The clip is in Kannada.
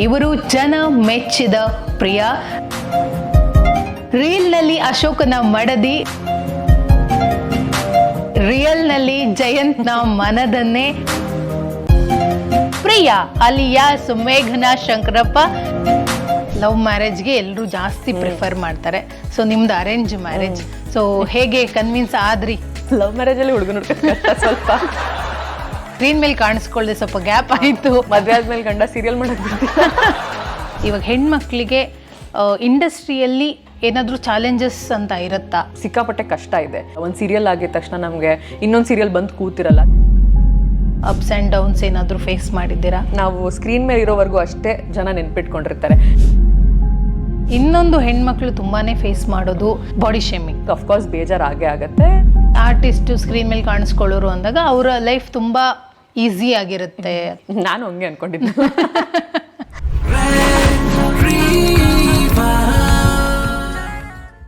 ಇವರು ಜನ ಮೆಚ್ಚಿದ ಪ್ರಿಯ. ರೀಲ್ನಲ್ಲಿ ಅಶೋಕನ ಮಡದಿ. ರಿಯಲ್ನಲ್ಲಿ ಜಯಂತ್ನ ಮನದನ್ನೇ. ಪ್ರಿಯಾ ಅಲಿಯಾಸ್ ಮೇಘನಾ ಶಂಕರಪ್ಪ. ಲವ್ ಮ್ಯಾರೇಜ್ಗೆ ಎಲ್ಲರೂ ಜಾಸ್ತಿ ಪ್ರಿಫರ್ ಮಾಡ್ತಾರೆ. ಸೊ ನಿಮ್ದು ಅರೇಂಜ್ ಮ್ಯಾರೇಜ್. ಸೊ ಹೇಗೆ ಕನ್ವಿನ್ಸ್ ಆದ್ರಿ? ಲವ್ ಮ್ಯಾರೇಜಲ್ಲಿ ಹುಡುಗನ ಸ್ವಲ್ಪ. ಸ್ಕ್ರೀನ್ ಮೇಲೆ ಕಾಣಿಸ್ಕೊಳ್ಳದೆ ಸ್ವಲ್ಪ ಗ್ಯಾಪ್ ಆಯಿತು. ಮದುವೆ ಆದ್ಮೇಲೆ ಗಂಡ ಸೀರಿಯಲ್ ಮಾಡೋದು. ಇವಾಗ ಹೆಣ್ಮಕ್ಳಿಗೆ ಇಂಡಸ್ಟ್ರಿಯಲ್ಲಿ ಏನಾದರೂ ಚಾಲೆಂಜಸ್ ಅಂತ ಇರುತ್ತಾ? ಸಿಕ್ಕಾಪಟ್ಟೆ ಕಷ್ಟ ಇದೆ. ಒಂದು ಸೀರಿಯಲ್ ಆಗಿದ ತಕ್ಷಣ ನಮಗೆ ಇನ್ನೊಂದು ಸೀರಿಯಲ್ ಬಂದು ಕೂತಿರಲ್ಲ. ಅಪ್ಸ್ ಆ್ಯಂಡ್ ಡೌನ್ಸ್ ಏನಾದರೂ ಫೇಸ್ ಮಾಡಿದ್ದೀರಾ? ನಾವು ಸ್ಕ್ರೀನ್ ಮೇಲೆ ಇರೋವರೆಗೂ ಅಷ್ಟೇ ಜನ ನೆನ್ಪಿಟ್ಕೊಂಡಿರ್ತಾರೆ. ಇನ್ನೊಂದು ಹೆಣ್ಮಕ್ಳು ತುಂಬಾ ಫೇಸ್ ಮಾಡೋದು ಬಾಡಿ ಶೇಮಿಂಗ್ ಅಫ್ಕೋರ್ಸ್ ಬೇಜಾರು ಆಗೇ ಆಗುತ್ತೆ. ಆರ್ಟಿಸ್ಟ್ ಸ್ಕ್ರೀನ್ ಮೇಲೆ ಕಾಣಿಸ್ಕೊಳ್ಳೋರು ಅಂದಾಗ ಅವರ ಲೈಫ್ ತುಂಬಾ ಈಸಿ ಆಗಿರುತ್ತೆ. ನಾನು ಹಂಗೆ ಅನ್ಕೊಂಡಿದ್ದೆ.